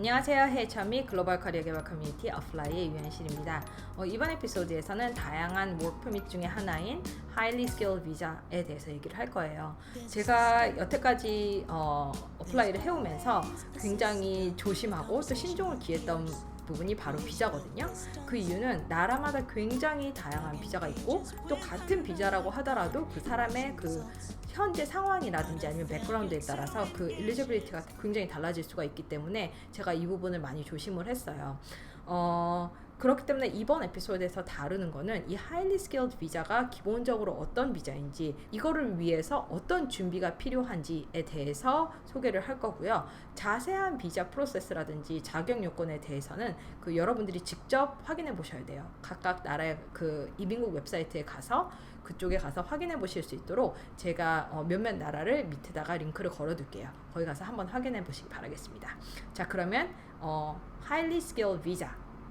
안녕하세요. 해처미 글로벌 커리어 개발 커뮤니티 어플라이의 유현실입니다. 어, 이번 에피소드에서는 다양한 워크 퍼밋 중에 하나인 Highly Skilled Visa에 대해서 얘기를 할 거예요. 제가 여태까지 어, 어플라이를 해오면서 굉장히 조심하고 또 신중을 기했던 부분이 바로 비자거든요. 그 이유는 나라마다 굉장히 다양한 비자가 있고 또 같은 비자라고 하더라도 그 사람의 그 현재 상황이라든지 아니면 백그라운드에 따라서 그 엘리지빌리티가 굉장히 달라질 수가 있기 때문에 제가 이 부분을 많이 조심을 했어요. 어, 그렇기 때문에 이번 에피소드에서 다루는 거는 이 하이리 스케일드 비자가 기본적으로 어떤 비자인지 이거를 위해서 어떤 준비가 필요한지에 대해서 소개를 할 거고요. 자세한 비자 프로세스라든지 자격 요건에 대해서는 그 여러분들이 직접 확인해 보셔야 돼요. 각각 나라의 그 이민국 웹사이트에 가서 그쪽에 가서 확인해 보실 수 있도록 제가 어 몇몇 나라를 밑에다가 링크를 걸어 둘게요. 거기 가서 한번 확인해 보시기 바라겠습니다. 자, 그러면 어 highly skilled visa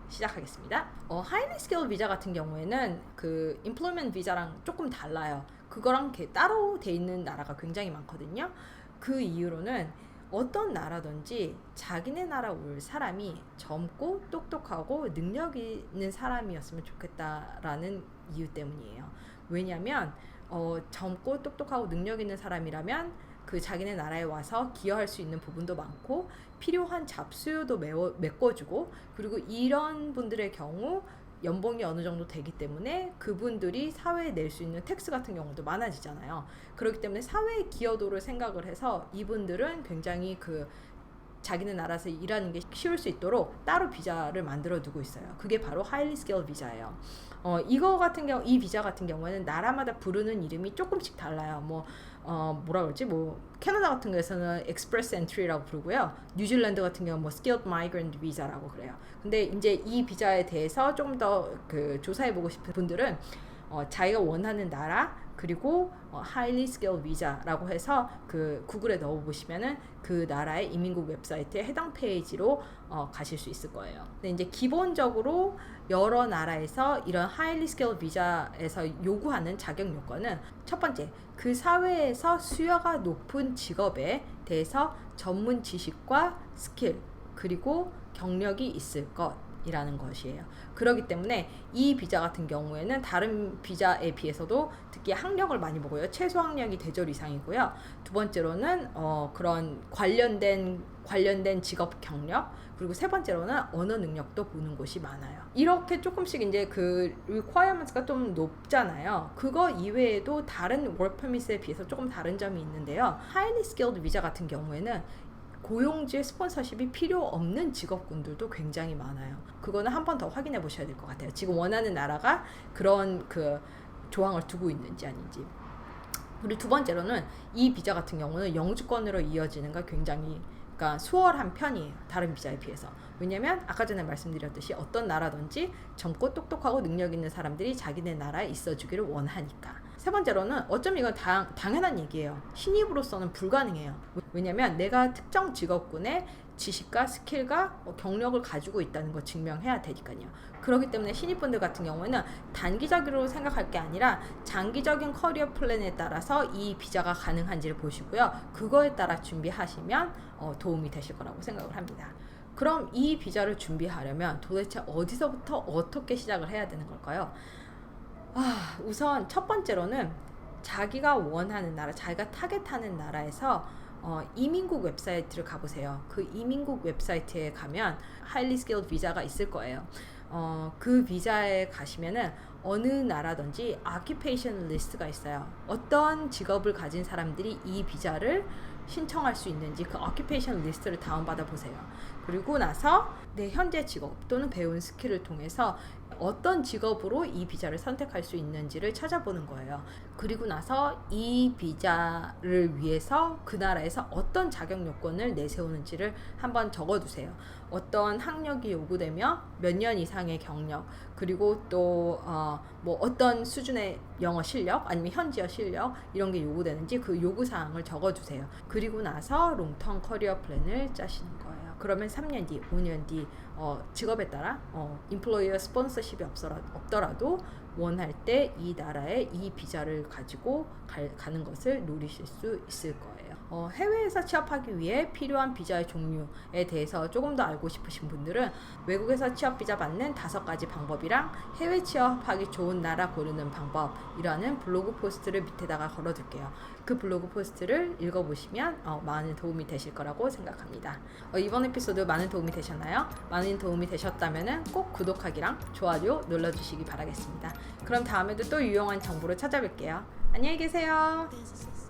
시작하겠습니다. 어, 하이리 스케일 비자 같은 경우에는 그 employment 비자랑 조금 달라요. 그거랑 따로 돼 있는 나라가 굉장히 많거든요. 그 이유로는 어떤 나라든지 자기네 나라 올 사람이 젊고 똑똑하고 능력 있는 사람이었으면 좋겠다라는 이유 때문이에요. 왜냐하면 어, 젊고 똑똑하고 능력 있는 사람이라면 그 자기네 나라에 와서 기여할 수 있는 부분도 많고 필요한 잡수요도 메워, 메꿔주고 그리고 이런 분들의 경우 연봉이 어느 정도 되기 때문에 그분들이 사회에 낼 수 있는 텍스 같은 경우도 많아지잖아요. 그렇기 때문에 사회 기여도를 생각을 해서 이분들은 굉장히 그 자기네 나라에서 일하는 게 쉬울 수 있도록 따로 비자를 만들어 두고 있어요. 그게 바로 하이리 스케일 비자예요. 어, 이거 같은 경우, 이 비자 같은 경우에는 나라마다 부르는 이름이 조금씩 달라요. 뭐, 어, 뭐라 그러지? 뭐, 캐나다 같은 경우에서는 express entry라고 부르고요. 뉴질랜드 같은 경우는 뭐, skilled migrant 비자라고 그래요. 근데 이제 이 비자에 대해서 조금 더그 조사해 보고 싶은 분들은 어, 자기가 원하는 나라 그리고 어, highly skilled visa라고 해서 그 구글에 넣어 보시면은 그 나라의 이민국 웹사이트에 해당 페이지로 어, 가실 수 있을 거예요. 근데 이제 기본적으로 여러 나라에서 이런 highly skilled visa에서 요구하는 자격 요건은 첫 번째 그 사회에서 수요가 높은 직업에 대해서 전문 지식과 스킬 그리고 경력이 있을 것. 이라는 것이에요. 그렇기 때문에 이 비자 같은 경우에는 다른 비자에 비해서도 특히 학력을 많이 보고요. 최소 학력이 대졸 이상이고요. 두 번째로는 어, 그런 관련된 관련된 직업 경력 그리고 세 번째로는 언어 능력도 보는 곳이 많아요. 이렇게 조금씩 이제 그 requirements가 좀 높잖아요. 그거 이외에도 다른 work permit에 비해서 조금 다른 점이 있는데요. highly skilled 비자 같은 경우에는 고용주의 스폰서십이 필요 없는 직업군들도 굉장히 많아요. 그거는 한 번 더 확인해 보셔야 될 것 같아요. 지금 원하는 나라가 그런 그 조항을 두고 있는지 아닌지. 그리고 두 번째로는 이 비자 같은 경우는 영주권으로 이어지는가 굉장히 그러니까 수월한 편이에요. 다른 비자에 비해서. 왜냐면 아까 전에 말씀드렸듯이 어떤 나라든지 젊고 똑똑하고 능력 있는 사람들이 자기네 나라에 있어 주기를 원하니까. 세 번째로는 어쩜 이건 당, 당연한 얘기예요. 신입으로서는 불가능해요. 왜냐면 내가 특정 직업군의 지식과 스킬과 뭐 경력을 가지고 있다는 걸 증명해야 되니까요. 그렇기 때문에 신입분들 같은 경우에는 단기적으로 생각할 게 아니라 장기적인 커리어 플랜에 따라서 이 비자가 가능한지를 보시고요. 그거에 따라 준비하시면 어, 도움이 되실 거라고 생각을 합니다. 그럼 이 비자를 준비하려면 도대체 어디서부터 어떻게 시작을 해야 되는 걸까요? 아, 우선 첫 번째로는 자기가 원하는 나라, 자기가 타겟하는 나라에서 어, 이민국 웹사이트를 가보세요. 그 이민국 웹사이트에 가면 하일리 스케일 비자가 있을 거예요. 어, 그 비자에 가시면은 어느 나라든지 아키페이션 리스트가 있어요. 어떤 직업을 가진 사람들이 이 비자를 신청할 수 있는지 그 오큐페이션 리스트를 다운받아 보세요. 그리고 나서 내 현재 직업 또는 배운 스킬을 통해서 어떤 직업으로 이 비자를 선택할 수 있는지를 찾아보는 거예요. 그리고 나서 이 비자를 위해서 그 나라에서 어떤 자격 요건을 내세우는지를 한번 적어두세요. 어떤 학력이 요구되며 몇 년 이상의 경력, 그리고 또, 어, 뭐 어 떤 수준의 영어 실력, 아니면 현지어 실력, 이런 게 요구되는지 그 요구 사항을 적어 주세요. 그리고 나서 롱텀 커리어 플랜을 짜시는 거예요. 그러면 3년 뒤, 5년 뒤 어, 직업에 따라 어, 인플로이어 스폰서십이 없더라도 원할 때 이 나라의 이 비자를 가지고 갈, 가는 것을 노리실 수 있을 거예요. 어, 해외에서 취업하기 위해 필요한 비자의 종류에 대해서 조금 더 알고 싶으신 분들은 외국에서 취업 비자 받는 다섯 가지 방법이랑 해외 취업하기 좋은 나라 고르는 방법이라는 블로그 포스트를 밑에다가 걸어둘게요. 그 블로그 포스트를 읽어보시면 어, 많은 도움이 되실 거라고 생각합니다. 어, 이번 에피소드 많은 도움이 되셨나요? 많은 도움이 되셨다면 꼭 구독하기랑 좋아요 눌러주시기 바라겠습니다. 그럼 다음에도 또 유용한 정보로 찾아뵐게요. 안녕히 계세요. This is